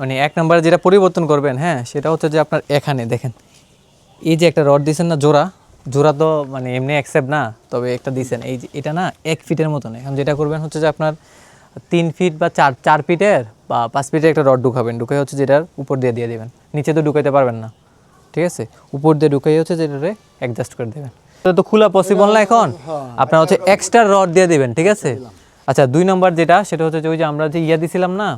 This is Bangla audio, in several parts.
মানে এক নম্বরে যেটা পরিবর্তন করবেন হ্যাঁ সেটা হচ্ছে যে আপনার এখানে দেখেন। এই যে একটা রড দিয়েছেন না, জোড়া জোড়া তো মানে এমনি অ্যাকসেপ্ট না, তবে একটা দিয়েছেন এই এটা না এক ফিটের মতন। এখন যেটা করবেন হচ্ছে যে আপনার তিন ফিট বা চার চার ফিটের বা পাঁচ ফিটের একটা রড ঢুকাবেন। ঢুকে হচ্ছে যেটার উপর দিয়ে দিয়ে দেবেন। নিচে তো ঢুকাইতে পারবেন না। ঠিক আছে? উপর দিয়ে ঢুকাই হচ্ছে যেটারে অ্যাডজাস্ট করে দেবেন। তো খোলা পসিবল না এখন? আপনার হচ্ছে এক্সট্রা রড দিয়ে দিবেন। ঠিক আছে? আচ্ছা দুই নম্বর যেটা, সেটা হচ্ছে যে ওই যে আমরা যে ইয়া দিছিলাম না,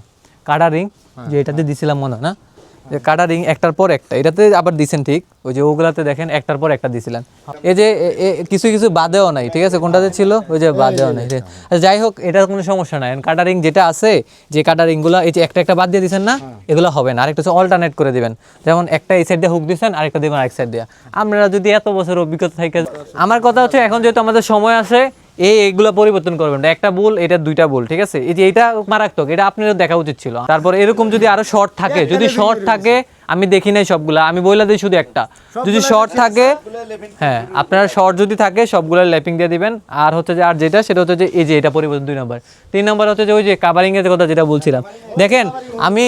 কাটা রিং যে এটাতে দিছিলাম মনে হয় না? যে কাটা রিং একটার পর একটা এটাতে আবার দিছেন ঠিক? ওই যে ওগুলাতে দেখেন একটার পর একটা দিছিলেন। এই যে কিছু কিছু বাদেও নাই ঠিক আছে? কোনটাতে ছিল? ওই যে বাদেও নাই আচ্ছা, যাই হোক এটার কোনো সমস্যা নাই। কাটা রিং যেটা আছে যে কাটা রিংগুলো এই যে একটা একটা বাদ দিয়ে দিছেন না এগুলো হবে না। আরেকটা অল্টারনেট করে দিবেন। যেমন একটা এই সাইড দিয়ে হুক দিছেন আরেকটা দিবেন আরেক সাইড দিয়ে। আপনারা যদি এত বছর অভিজ্ঞতা থাকে আমার কথা হচ্ছে এখন যেহেতু আমাদের সময় আছে এই এইগুলো পরিবর্তন করবেন। না। একটা ভুল এটা দুইটা ভুল ঠিক আছে? এই যে এটা মারাত্মক এটা আপনারও দেখা উচিত ছিল। তারপর এরকম যদি আরও শর্ট থাকে যদি শর্ট থাকে আমি দেখি নাই সবগুলা আমি বইলা দিই শুধু একটা। যদি শর্ট থাকে হ্যাঁ আপনার শর্ট যদি থাকে সবগুলো ল্যাপিং দিয়ে দিবেন। আর হচ্ছে যে আর যেটা সেটা হচ্ছে যে এই যে এটা পরিবর্তন দুই নম্বর তিন নম্বর হচ্ছে যে ওই যে কাভারিং এর কথা যেটা বলছিলাম। দেখেন আমি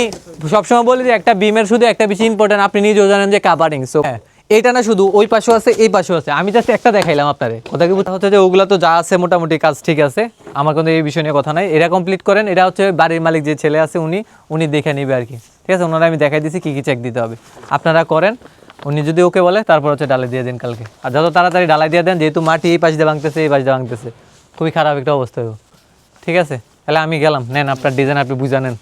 সবসময় বলি যে একটা বিমের শুধু একটা বেশি ইম্পর্টেন্ট আপনি নিজেও জানেন যে কাভারিং সো হ্যাঁ। এইটা না শুধু, ওই পাশেও আছে, এই পাশেও আছে। আমি জাস্ট একটা দেখাইলাম আপনারে। কথা কি হচ্ছে যে ওগুলো তো যা আছে মোটামুটি কাজ ঠিক আছে। আমার কোনো এই বিষয় নিয়ে কথা নাই। এটা কমপ্লিট করেন এটা হচ্ছে বাড়ির মালিক যে ছেলে আছে উনি উনি দেখে নিবে আর কি। ঠিক আছে? ওনারা আমি দেখাই দিছি কি কি চেক দিতে হবে। আপনারা করেন, উনি যদি ওকে বলে, তারপর হচ্ছে ডালাই দিয়ে দিন কালকে। আর যত তাড়াতাড়ি ডালাই দিয়ে দেন, যেহেতু মাটি এই পাশ দিয়ে ভাঙতেছে, এই পাশ দিয়ে ভাঙতেছে। খুবই খারাপ একটা অবস্থা হইব ঠিক আছে? তাহলে আমি গেলাম। নেন, আপনার ডিজাইন আপনি বুঝা নেন।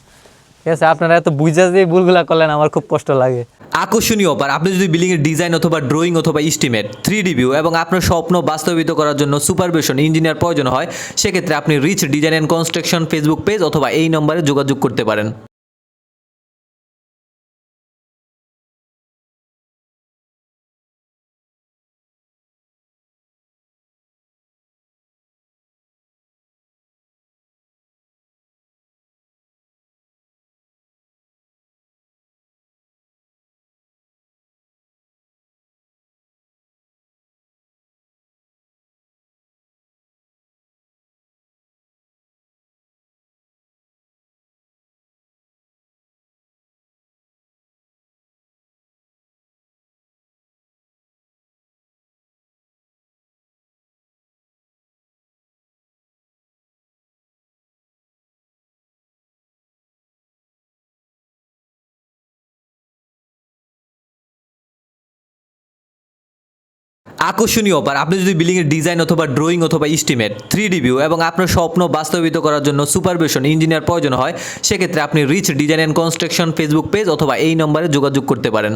ঠিক আছে? আপনারা এত বুঝা যে ভুলগুলা করলেন, আমার খুব কষ্ট লাগে। আকর্ষণীয় অফার আপনি যদি বিল্ডিংয়ের ডিজাইন অথবা ড্রয়িং অথবা ইস্টিমেট থ্রি ভিউ এবং আপনার স্বপ্ন বাস্তবিত করার জন্য সুপারভিশন ইঞ্জিনিয়ার প্রয়োজন হয়, সেক্ষেত্রে আপনি Reach Design and Construction Facebook page অথবা এই নম্বরে যোগাযোগ করতে পারেন। আকর্ষণীয় অফার আপনি যদি বিল্ডিং এর ডিজাইন অথবা ড্রয়িং অথবা ইস্টিমেট থ্রি ভিউ এবং আপনার স্বপ্ন বাস্তবিত করার জন্য সুপারভিশন ইঞ্জিনিয়ার প্রয়োজন হয়, সেক্ষেত্রে আপনি Reach Design and Construction Facebook page অথবা এই নম্বরে যোগাযোগ করতে পারেন।